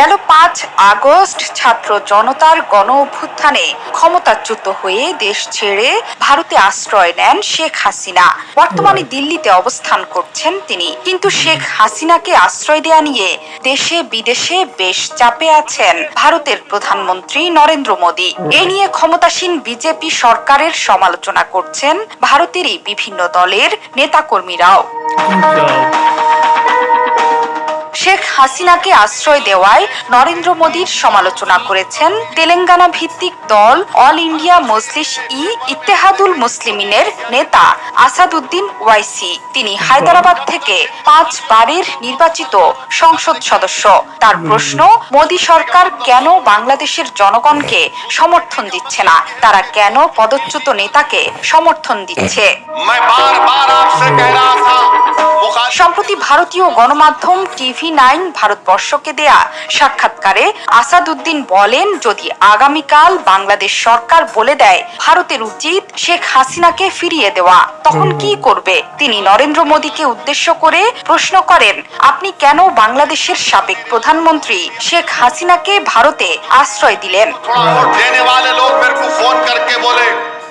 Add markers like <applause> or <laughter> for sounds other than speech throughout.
গেল পাঁচ আগস্ট। ছাত্র জনতার গণ অভ্যুত্থানে ক্ষমতাচ্যুত হয়ে দেশ ছেড়ে ভারতে আশ্রয় নেন শেখ হাসিনা। বর্তমানে দিল্লিতে অবস্থান করছেন তিনি। কিন্তু শেখ হাসিনাকে আশ্রয় দেয়া নিয়ে দেশে বিদেশে বেশ চাপে আছেন ভারতের প্রধানমন্ত্রী নরেন্দ্র মোদী। এ নিয়ে ক্ষমতাসীন বিজেপি সরকারের সমালোচনা করছেন ভারতেরই বিভিন্ন দলের নেতাকর্মীরাও। শেখ হাসিনাকে আশ্রয় দেওয়ায় নরেন্দ্র মোদীর সমালোচনা করেছেন তেলেঙ্গানা ভিত্তিক দল অল ইন্ডিয়া মজলিস ই ইত্তেহাদুল মুসলিমিনের নেতা আসাদুদ্দিন ওয়াইসি। তিনি হায়দরাবাদ থেকে পাঁচ বারের নির্বাচিত সংসদ সদস্য। তার প্রশ্ন মোদী সরকার কেন বাংলাদেশের জনগণকে সমর্থন দিচ্ছে না? তারা কেন পদচ্যুত নেতাকে সমর্থন দিচ্ছে? সম্প্রতি ভারতীয় গণমাধ্যম টিভি নাইন ভারতবর্ষকে দেয়া সাক্ষাৎকারে আসাদুদ্দিন বলেন যদি আগামীকাল বাংলাদেশ সরকার বলে দেয় ভারতের উচিত শেখ হাসিনাকে ফিরিয়ে দেওয়া তখন কি করবে? তিনি নরেন্দ্র মোদীকে উদ্দেশ্য করে প্রশ্ন করেন আপনি কেন বাংলাদেশের সাবেক প্রধানমন্ত্রী শেখ হাসিনাকে ভারতে আশ্রয় দিলেন?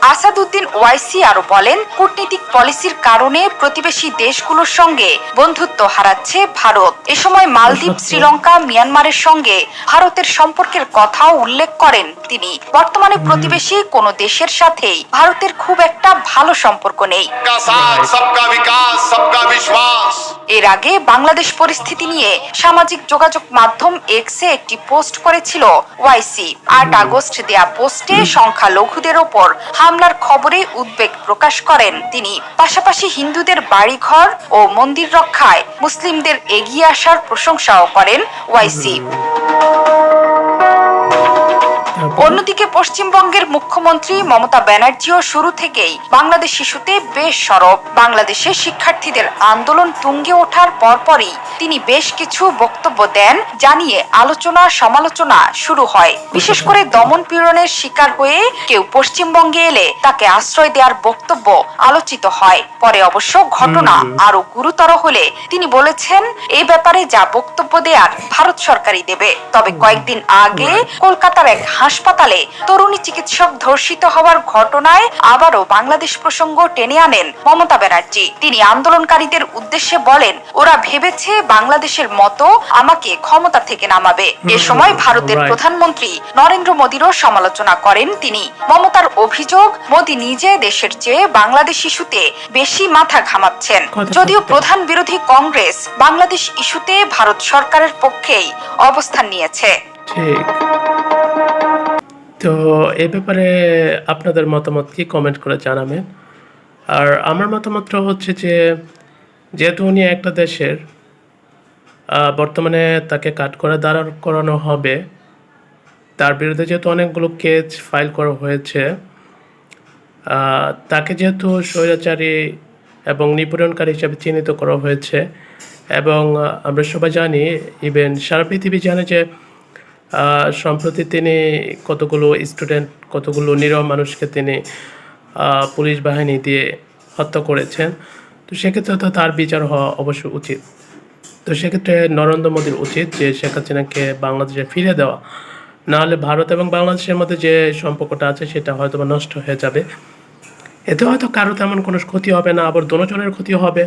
আসাদুদ্দিন ওয়াইসি আরও বলেন কূটনৈতিক পলিসির কারণে প্রতিবেশী দেশগুলোর সঙ্গে বন্ধুত্ব হারাচ্ছে ভারত। এ সময় মালদ্বীপ <laughs> শ্রীলঙ্কা মিয়ানমারের সঙ্গে ভারতের সম্পর্কের কথাও উল্লেখ করেন তিনি। বর্তমানে প্রতিবেশী কোন দেশের সাথেই ভারতের খুব একটা ভালো সম্পর্ক নেই। সবকা বিকাশ সবকা বিশ্বাস এর আগে বাংলাদেশ পরিস্থিতি নিয়ে সামাজিক যোগাযোগ মাধ্যম এক্সে একটি পোস্ট করেছিল ওয়াইসি। আট আগস্ট দেয়া পোস্টে সংখ্যালঘুদের ওপর হামলার খবরে উদ্বেগ প্রকাশ করেন তিনি। পাশাপাশি হিন্দুদের বাড়িঘর ও মন্দির রক্ষায় মুসলিমদের এগিয়ে আসার প্রশংসাও করেন ওয়াইসি। অন্যদিকে পশ্চিমবঙ্গের মুখ্যমন্ত্রী মমতা ব্যানার্জিও শুরু থেকেই বাংলাদেশ শিশুতে বেশ সরব। বাংলাদেশের শিক্ষার্থীদের আন্দোলন তুঙ্গে ওঠার পরপরই তিনি বেশ কিছু বক্তব্য দেন জানিয়ে আলোচনা সমালোচনা শুরু হয়। বিশেষ করে দমন পীড়নের শিকার হয়ে কেউ পশ্চিমবঙ্গে এলে তাকে আশ্রয় দেওয়ার বক্তব্য আলোচিত হয়। পরে অবশ্য ঘটনা আরও গুরুতর হলে তিনি বলেছেন এই ব্যাপারে যা বক্তব্য দেয়ার ভারত সরকারই দেবে। তবে কয়েকদিন আগে কলকাতার এক হাসপাতালে তরুণী চিকিৎসক ধর্ষিত হওয়ার ঘটনায় আবারও বাংলাদেশ প্রসঙ্গ টেনে আনেন মমতা ব্যানার্জি। তিনি আন্দোলনকারীদের উদ্দেশ্যে বলেন ওরা ভেবেছে বাংলাদেশের মতো আমাকে ক্ষমতা থেকে নামাবে। এ সময় ভারতের প্রধানমন্ত্রী নরেন্দ্র মোদীরও সমালোচনা করেন তিনি। মমতার অভিযোগ মোদী নিজে দেশের চেয়ে বাংলাদেশ ইস্যুতে বেশি মাথা ঘামাচ্ছেন। যদিও প্রধান বিরোধী কংগ্রেস বাংলাদেশ ইস্যুতে ভারত সরকারের পক্ষেই অবস্থান নিয়েছে। ঠিক। তো এ ব্যাপারে আপনাদের মতামত কি? কমেন্ট করে জানাবেন। আর আমার মতামতটা হচ্ছে যে, যেহেতু উনি একটা দেশের বর্তমানে তাকে কাট করে দাঁড়া করানো হবে, তার বিরুদ্ধে যেহেতু অনেকগুলো কেস ফাইল করা হয়েছে তাকে যেহেতু স্বৈরাচারী এবং নিপীড়নকারী হিসাবে চিহ্নিত করা হয়েছে, এবং আমরা সবাই জানি ইভেন সারা পৃথিবী জানে যে সম্প্রতি তিনি কতগুলো স্টুডেন্ট কতগুলো নিরহ মানুষকে তিনি পুলিশ বাহিনী দিয়ে হত্যা করেছেন। তো সেক্ষেত্রে তো তার বিচার হওয়া অবশ্য উচিত। তো সেক্ষেত্রে নরেন্দ্র মোদীর উচিত যে শেখ হাসিনাকে বাংলাদেশে ফিরে দেওয়া। নাহলে ভারত এবং বাংলাদেশের মধ্যে যে সম্পর্কটা আছে, সেটা হয়তো নষ্ট হয়ে যাবে। এতে হয়তো কারও তেমন কোনো ক্ষতি হবে না, আবার দোনোজনের ক্ষতি হবে।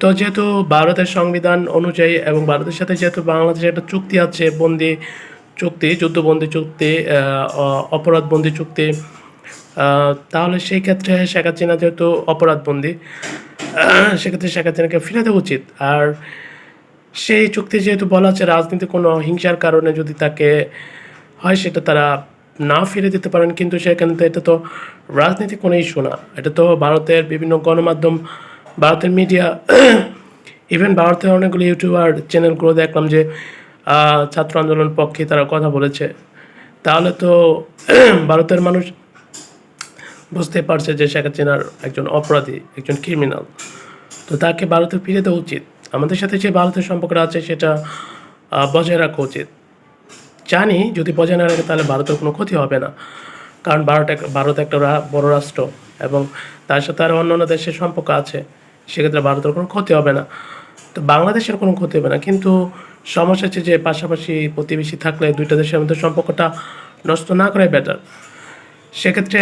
তো যেহেতু ভারতের সংবিধান অনুযায়ী এবং ভারতের সাথে যেহেতু বাংলাদেশের একটা চুক্তি আছে, বন্দি চুক্তি, যুদ্ধবন্দি চুক্তি অপরাধবন্দি চুক্তি তাহলে সেই ক্ষেত্রে শেখ হাসিনা যেহেতু অপরাধবন্দি সেক্ষেত্রে শেখ হাসিনাকে ফিরে দেওয়া উচিত। আর সেই চুক্তি যেহেতু বলা আছে, রাজনীতি কোনো হিংসার কারণে যদি তাকে হয় সেটা তারা না ফিরে দিতে পারেন, কিন্তু সেখানে তো এটা তো রাজনীতি কোনো ইস্যু না। এটা তো ভারতের বিভিন্ন গণমাধ্যম ভারতের মিডিয়া ইভেন <clears throat> ভারতের অনেকগুলো ইউটিউবার চ্যানেলগুলো দেখলাম যে ছাত্র আন্দোলন পক্ষে তারা কথা বলেছে। তাহলে তো, <clears throat> ভারতের মানুষ বুঝতে পারছে যে শেখ হাসিনার একজন অপরাধী, একজন ক্রিমিনাল তো তাকে ভারতে ফিরে দেওয়া উচিত। আমাদের সাথে যে ভারতের সম্পর্কটা আছে, সেটা বজায় রাখা উচিত। জানি যদি বজায় না রাখে, তাহলে ভারতের কোনো ক্ষতি হবে না। কারণ ভারত ভারত একটা বড় রাষ্ট্র এবং তার সাথে আরও অন্যান্য দেশের সম্পর্ক আছে। সেক্ষেত্রে ভারতের কোনো ক্ষতি হবে না। তো বাংলাদেশের কোনো ক্ষতি হবে না। কিন্তু সমস্যা হচ্ছে যে পাশাপাশি প্রতিবেশী থাকলে দুইটা দেশের মধ্যে সম্পর্কটা নষ্ট না করাই বেটার সেক্ষেত্রে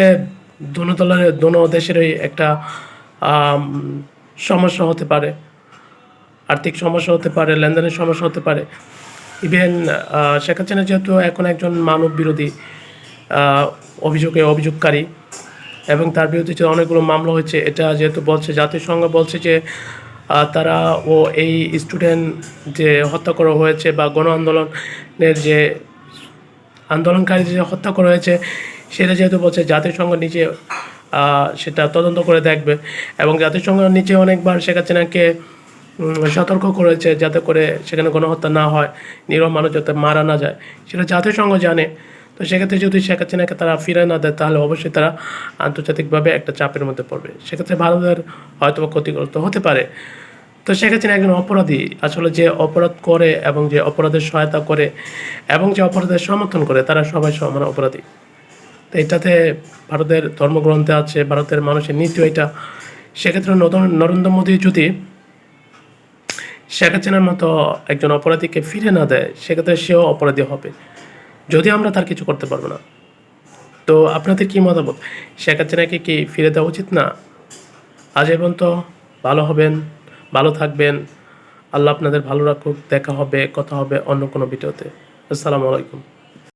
দোনো দলের, দোনো দেশেরই একটা সমস্যা হতে পারে। আর্থিক সমস্যা হতে পারে, লেনদেনের সমস্যা হতে পারে। ইভেন শেখ হাসিনা যেহেতু এখন একজন মানব বিরোধী অভিযোগে অভিযোগকারী এবং তার বিরুদ্ধে যে অনেকগুলো মামলা হয়েছে এটা যেহেতু বলছে জাতিসংঘ বলছে যে তারা ও এই স্টুডেন্ট যে হত্যা করা হয়েছে বা গণ আন্দোলনের যে আন্দোলনকারী যে হত্যা করা হয়েছে সেটা যেহেতু বলছে জাতিসংঘ আহ, সেটা তদন্ত করে দেখবে। এবং জাতিসংঘ নিচে অনেকবার শেখ হাসিনাকে সতর্ক করেছে যাতে করে সেখানে গণহত্যা না হয় নিরহ মানুষ যাতে মারা না যায়। সেটা জাতিসংঘ জানে। তো সেক্ষেত্রে যদি শেখ হাসিনাকে তারা ফিরে না দেয়, তাহলে অবশ্যই তারা আন্তর্জাতিকভাবে একটা চাপের মধ্যে পড়বে। সেক্ষেত্রে ভারতের হয়তো ক্ষতিগ্রস্ত হতে পারে। তো শেখ হাসিনা একজন অপরাধী আসলে যে অপরাধ করে এবং যে অপরাধের সহায়তা করে এবং যে অপরাধের সমর্থন করে, তারা সবাই সমান অপরাধী। তো এটাতে ভারতের ধর্মগ্রন্থে আছে, ভারতের মানুষের নীতি এটা। সেক্ষেত্রে নতুন, নরেন্দ্র মোদী যদি শেখ হাসিনার মতো একজন অপরাধীকে ফিরে না দেয়, সেক্ষেত্রে সেও অপরাধী হবে। যদি আমরা তার কিছু করতে পারব না। তো আপনাদের কি মতামত? শেখ হাসিনাকে কি ফিরে দেওয়া উচিত না? আজ এবং তো ভালো হবেন, ভালো থাকবেন। আল্লাহ আপনাদের ভালো রাখুক, দেখা হবে, কথা হবে অন্য কোনো ভিডিওতে। আসসালামু আলাইকুম।